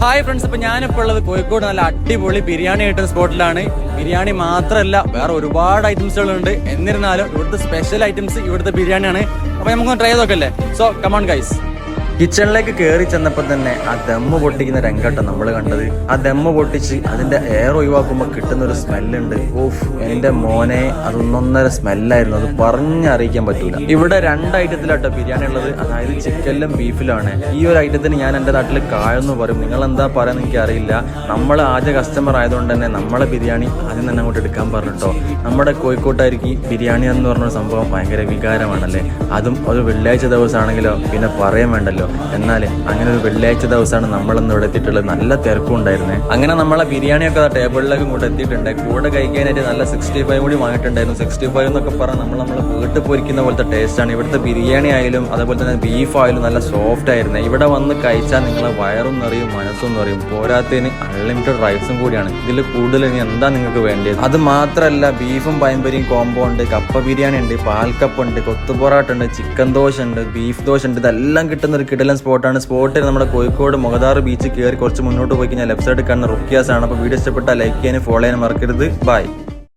Hi friends ഇപ്പൊ ഞാനിപ്പോൾ ഉള്ളത് കോഴിക്കോട് നല്ല അടിപൊളി ബിരിയാണി കിട്ടുന്ന സ്പോട്ടിലാണ് ബിരിയാണി മാത്രമല്ല വേറെ ഒരുപാട് ഐറ്റംസുകളുണ്ട് എന്നിരുന്നാലും ഇവിടുത്തെ സ്പെഷ്യൽ ഐറ്റംസ് ഇവിടുത്തെ ബിരിയാണിയാണ്. അപ്പൊ നമുക്ക് ട്രൈ ചെയ്തൊക്കെ സോ കമോൺ ഗൈസ് കിച്ചണിലേക്ക് കയറി ചെന്നപ്പോൾ തന്നെ ആ ദമ്മ പൊട്ടിക്കുന്ന രംഗട്ടം നമ്മൾ കണ്ടത്. ആ ദമ്മ പൊട്ടിച്ച് അതിന്റെ എയർ ഒഴിവാക്കുമ്പോൾ കിട്ടുന്ന ഒരു സ്മെല്ലുണ്ട് ഓഫ് എന്റെ മോനെ അതൊന്നൊന്നര സ്മെല്ലായിരുന്നു അത് പറഞ്ഞറിയിക്കാൻ പറ്റൂല. ഇവിടെ രണ്ട് ഐറ്റത്തിലാട്ടോ ബിരിയാണി ഉള്ളത്. അതായത് ചിക്കനിലും ബീഫിലാണ് ഈ ഒരു ഐറ്റത്തിന് ഞാൻ എന്റെ നാട്ടിൽ കായെന്ന് പറയും. നിങ്ങൾ എന്താ പറയാന്ന് എനിക്ക് അറിയില്ല. നമ്മൾ ആദ്യ കസ്റ്റമർ ആയതുകൊണ്ട് തന്നെ നമ്മളെ ബിരിയാണി ആദ്യം തന്നെ അങ്ങോട്ട് എടുക്കാൻ പറഞ്ഞിട്ടോ. നമ്മുടെ കോഴിക്കോട്ടായിരിക്കും ബിരിയാണി എന്ന് പറഞ്ഞ സംഭവം ഭയങ്കര വികാരമാണല്ലേ? അതും ഒരു വെള്ളിയാഴ്ച ദിവസമാണെങ്കിലോ പിന്നെ പറയാൻ വേണ്ടല്ലോ. എന്നാൽ അങ്ങനെ ഒരു വെള്ളിയാഴ്ച ദിവസമാണ് നമ്മളിന്ന് ഇവിടെ എത്തിയിട്ടുള്ളത്. നല്ല തിരക്കും ഉണ്ടായിരുന്നേ. അങ്ങനെ നമ്മളെ ബിരിയാണിയൊക്കെ ആ ടേബിളിലേക്ക് ഇങ്ങോട്ട് എത്തിയിട്ടുണ്ട്. കൂടെ കഴിക്കാനായിട്ട് നല്ല സിക്സ്റ്റി ഫൈവ് കൂടി വാങ്ങിയിട്ടുണ്ടായിരുന്നു. സിക്സ്റ്റി ഫൈവ് എന്നൊക്കെ പറഞ്ഞാൽ നമ്മൾ നമ്മൾ വീട്ടിൽ പൊരിക്കുന്ന പോലത്തെ ടേസ്റ്റ് ആണ്. ഇവിടുത്തെ ബിരിയാണി ആയാലും അതുപോലെ തന്നെ ബീഫ് ആയാലും നല്ല സോഫ്റ്റ് ആയിരുന്നേ. ഇവിടെ വന്ന് കഴിച്ചാൽ നിങ്ങളെ വയറും നിറയും മനസ്സും നിറയും. പോരാത്തതിന് അൺലിമിറ്റഡ് റൈസും കൂടിയാണ്. ഇതിൽ കൂടുതൽ ഇനി എന്താ നിങ്ങൾക്ക് വേണ്ടത് അത് മാത്രമല്ല ബീഫും പയമ്പരിയും കോംബോ ഉണ്ട്. കപ്പ ബിരിയാണി ഉണ്ട് പാൽക്കപ്പുണ്ട് കൊത്തു പൊറാട്ട ഉണ്ട് ചിക്കൻ ദോശ ഉണ്ട് ബീഫ് ദോശ ഉണ്ട്. ഇതെല്ലാം കിട്ടുന്ന ഒരു കിടലൻ സ്പോട്ടാണ്. സ്പോട്ടിൽ നമ്മുടെ കോഴിക്കോട് മുഖദാർ ബീച്ച് കയറി കുറച്ച് മുന്നോട്ട് പോയി കഴിഞ്ഞാൽ ലെഫ്റ്റ് സൈഡ് കാണുന്ന റുക്കിയാസ് ആണ് അപ്പോൾ വീഡിയോ ഇഷ്ടപ്പെട്ടാൽ ലൈക്ക് ചെയ്യാനും ഫോളോ ചെയ്യാനും മറക്കരുത്. ബൈ